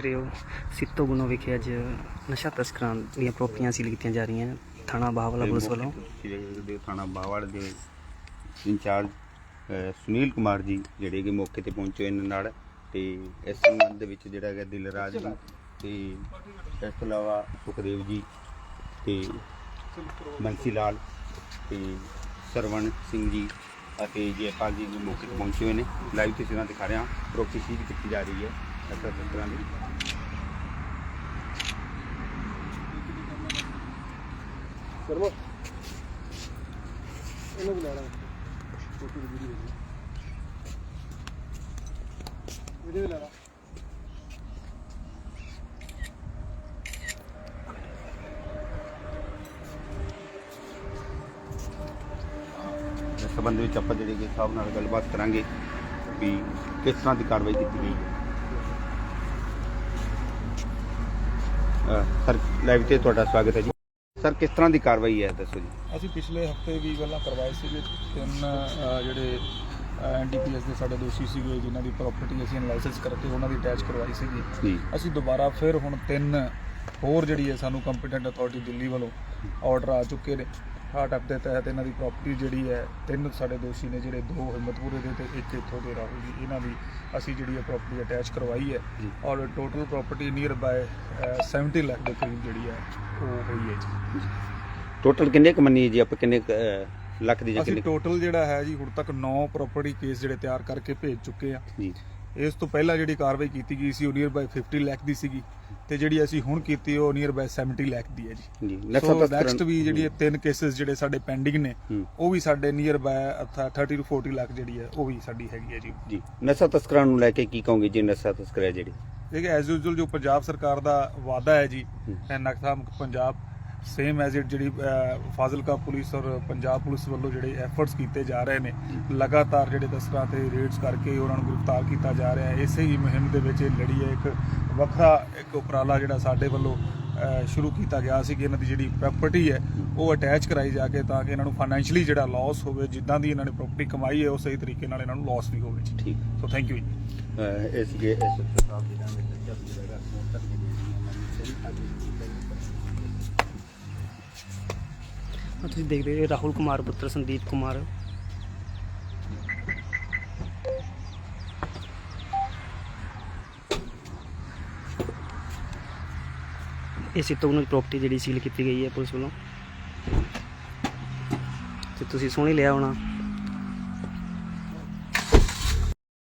ਦੇਖ ਰਹੇ ਹੋ ਸਿੱਤੋ ਗੁਨੋ ਵਿਖੇ ਅੱਜ ਨਸ਼ਾ ਤਸਕਰਾਂ ਦੀਆਂ ਪ੍ਰੋਪਰਟੀਆਂ ਸੀਲ ਕੀਤੀਆਂ ਜਾ ਰਹੀਆਂ। ਥਾਣਾ ਬਾਹਵਾਲਾ ਪੁਲਿਸ ਵੱਲੋਂ। ਸ਼੍ਰੀ ਥਾਣਾ ਬਾਹਵਾਲ ਦੇ ਇੰਚਾਰਜ ਸੁਨੀਲ ਕੁਮਾਰ ਜੀ ਜਿਹੜੇ ਕਿ ਮੌਕੇ ਤੇ ਪਹੁੰਚੇ ਇਹਨਾਂ ਨਾਲ ਤੇ ਇਸ ਸੰਬੰਧ ਦੇ ਵਿੱਚ ਜਿਹੜਾ ਹੈਗਾ ਦਿਲਰਾਜ ਜੀ ਤੇ ਇਸ ਤੋਂ ਇਲਾਵਾ ਸੁਖਦੇਵ ਜੀ ਤੇ ਬੰਸੀ ਲਾਲ ਤੇ ਸਰਵਣ ਸਿੰਘ ਜੀ ਅਤੇ ਜੈਪਾਲ ਜੀ ਵੀ ਮੌਕੇ ਤੇ ਪਹੁੰਚੇ ਹੋਏ ਨੇ। ਲਾਈਵ ਤਸਵੀਰਾਂ ਦਿਖਾ ਰਿਹਾ ਪ੍ਰੋਪਰਟੀ ਸੀਲ ਕੀਤੀ ਜਾ ਰਹੀ ਹੈ। ਇਸ ਤਰ੍ਹਾਂ ਦੀ ਕਰਮੋ ਇਹਨੂੰ ਵੀ ਲੈਣਾ ਫੋਟੋ ਦੀ ਵੀਡੀਓ ਵੀਡੀਓ ਲੈਣਾ ਇਸ ਸੰਬੰਧ ਵਿੱਚ ਆਪਾਂ ਜਿਹੜੇ ਕਿ ਸਾਹਿਬ ਨਾਲ ਗੱਲਬਾਤ ਕਰਾਂਗੇ ਵੀ ਕਿਸ ਤਰ੍ਹਾਂ ਦੀ ਕਾਰਵਾਈ ਕੀਤੀ ਗਈ ਹੈ ਅਹ ਸਰ ਲਾਈਵ ਤੇ ਤੁਹਾਡਾ ਸਵਾਗਤ ਹੈ ਜੀ। ਸਰ ਕਿਸ ਤਰ੍ਹਾਂ ਦੀ ਕਾਰਵਾਈ ਹੈ ਦੱਸੋ ਜੀ। ਅਸੀਂ ਪਿਛਲੇ ਹਫ਼ਤੇ ਵੀ ਗੱਲਾਂ ਕਰਵਾਏ ਸੀਗੇ। ਤਿੰਨ ਅਹ, ਜਿਹੜੇ ਐਨਡੀਪੀਐਸ ਦੇ ਸਾਡੇ ਦੋਸ਼ੀ ਸੀਗੇ ਜਿਨ੍ਹਾਂ ਦੀ ਪ੍ਰਾਪਰਟੀ ਅਸੀਂ ਐਨਾਲਾਈਸਿਸ ਕਰਕੇ ਉਹਨਾਂ ਦੀ ਅਟੈਚ ਕਰਵਾਈ ਸੀਗੀ। ਜੀ। ਅਸੀਂ ਦੁਬਾਰਾ ਫਿਰ ਹੁਣ ਤਿੰਨ ਹੋਰ ਜਿਹੜੀ ਹੈ ਸਾਨੂੰ ਕੰਪੀਟੈਂਟ ਅਥਾਰਟੀ ਦਿੱਲੀ ਵੱਲੋਂ ਆਰਡਰ ਆ ਚੁੱਕੇ ਨੇ। ਹਾਰਟ ਦੇ ਤਹਿਤ ਇਹਨਾਂ ਦੀ ਪ੍ਰਾਪਰਟੀ ਜਿਹੜੀ ਹੈ ਤਿੰਨ ਸਾਡੇ ਦੋਸ਼ੀ ਨੇ ਜਿਹੜੇ ਦੋ ਹਿੰਮਤਪੁਰੇ ਦੇ ਤੇ ਇੱਕ ਇੱਥੋਂ ਦੇ ਰਾਹੁਲ ਜੀ ਇਹਨਾਂ ਦੀ ਅਸੀਂ ਜਿਹੜੀ ਹੈ ਪ੍ਰਾਪਰਟੀ ਅਟੈਚ ਕਰਵਾਈ ਹੈ। ਔਰ total property nearby 70 lakh ਦੇ ਕਰੀਬ ਜਿਹੜੀ ਹੈ ਉਹ ਹੋਈ ਹੈ ਜੀ। ਟੋਟਲ ਕਿੰਨੇ ਕੁ ਮੰਨੀ ਹੈ ਜੀ ਆਪਾਂ ਕਿੰਨੇ ਲੱਖ ਦੀ ਜਾਂ ਅਸੀਂ ਟੋਟਲ ਜਿਹੜਾ ਹੈ ਜੀ ਹੁਣ ਤੱਕ 9 ਪ੍ਰਾਪਰਟੀ ਕੇਸ ਜਿਹੜੇ ਤਿਆਰ ਕਰਕੇ ਭੇਜ ਚੁੱਕੇ ਆ ਜੀ। ਇਸ ਤੋਂ ਪਹਿਲਾਂ ਜਿਹੜੀ ਕਾਰਵਾਈ ਕੀਤੀ ਗਈ ਸੀ ਉਹ ਨੀਅਰ ਬਾਈ 50 ਲੱਖ ਦੀ ਸੀਗੀ। ਤੇ ਜਿਹੜੀ ਅਸੀਂ ਹੁਣ ਕੀਤੀ ਉਹ ਨੀਅਰ ਬਾਈ 70 ਲੱਖ ਦੀ ਹੈ ਜੀ। ਜੀ ਸੋ ਨੈਕਸਟ ਵੀ ਜਿਹੜੀ ਇਹ ਤਿੰਨ ਕੇसेस ਜਿਹੜੇ ਸਾਡੇ ਪੈਂਡਿੰਗ ਨੇ ਹੂੰ। ਉਹ ਵੀ ਸਾਡੇ ਨੀਅਰ ਬਾਈ 30 ਤੋਂ 40 ਲੱਖ ਜਿਹੜੀ ਹੈ ਉਹ ਵੀ ਸਾਡੀ ਹੈਗੀ ਹੈ ਜੀ। ਜੀ ਨਸ਼ਾ ਤਸਕਰਾਂ ਨੂੰ ਲੈ ਕੇ ਕੀ ਕਹੋਗੇ ਜੀ ਨਸ਼ਾ ਤਸਕਰ ਹੈ ਜਿਹੜੇ? ਦੇਖੇ ਐਜ਼ ਯੂਜ਼ੁਅਲ ਜੋ ਪੰਜਾਬ ਸਰਕਾਰ ਦਾ ਵਾਅਦਾ ਹੈ ਜੀ ਹੂੰ। ਮੁਕਤ ਪੰਜਾਬ ਸੇਮ ਐਜ਼ ਇਟ ਜਿਹੜੀ ਫਾਜ਼ਿਲਕਾ ਪੁਲਿਸ ਔਰ ਪੰਜਾਬ ਪੁਲਿਸ ਵੱਲੋਂ ਜਿਹੜੇ ਐਫਰਟਸ ਕੀਤੇ ਜਾ ਰਹੇ ਨੇ ਲਗਾਤਾਰ ਜਿਹੜੇ ਤਸਕਰਾਂ ਤੇ ਰੇਡਸ ਕਰਕੇ ਉਹਨਾਂ ਨੂੰ ਗ੍ਰਿਫਤਾਰ ਕੀਤਾ ਜਾ ਰਿਹਾ ਹੈ ਇਸੇ ਹੀ ਮੁਹਿੰਮ ਦੇ ਵਿੱਚ ਇਹ ਲੜੀ ਹੈ ਇੱਕ ਵੱਖਰਾ ਇੱਕ ਉਪਰਾਲਾ ਜਿਹੜਾ ਸਾਡੇ ਵੱਲੋਂ ਸ਼ੁਰੂ ਕੀਤਾ ਗਿਆ ਸੀ ਕਿ ਇਹਨਾਂ ਦੀ ਜਿਹੜੀ ਪ੍ਰਾਪਰਟੀ ਹੈ ਉਹ ਅਟੈਚ ਕਰਾਈ ਜਾ ਕੇ ਤਾਂ ਕਿ ਇਹਨਾਂ ਨੂੰ ਫਾਈਨੈਂਸ਼ਲੀ ਜਿਹੜਾ ਲਾਸ ਹੋਵੇ ਜਿੱਦਾਂ ਦੀ ਇਹਨਾਂ ਨੇ ਪ੍ਰਾਪਰਟੀ ਕਮਾਈ ਹੈ ਉਹ ਸਹੀ ਤਰੀਕੇ ਨਾਲ ਇਹਨਾਂ ਨੂੰ ਲਾਸ ਵੀ ਹੋਵੇ। ਜੀ ਠੀਕ। ਸੋ ਥੈਂਕ ਯੂ ਜੀ। ਇਸ ਗੇ ਇਸ ਸਾਹਿਬ ਜੀ ਤੁਸੀਂ ਦੇਖਦੇ ਹੋ ਰਾਹੁਲ ਕੁਮਾਰ, ਪੁੱਤਰ ਸੰਦੀਪ ਕੁਮਾਰ। ਇਸੇ ਤੋਂ ਗੁਨੋ ਦੀ ਪ੍ਰਾਪਰਟੀ ਜਿਹੜੀ ਸੀਲ ਕੀਤੀ ਗਈ ਹੈ ਪੁਲਿਸ ਵੱਲੋਂ। ਤੇ ਤੁਸੀਂ ਸੁਣ ਹੀ ਲਿਆ ਹੋਣਾ।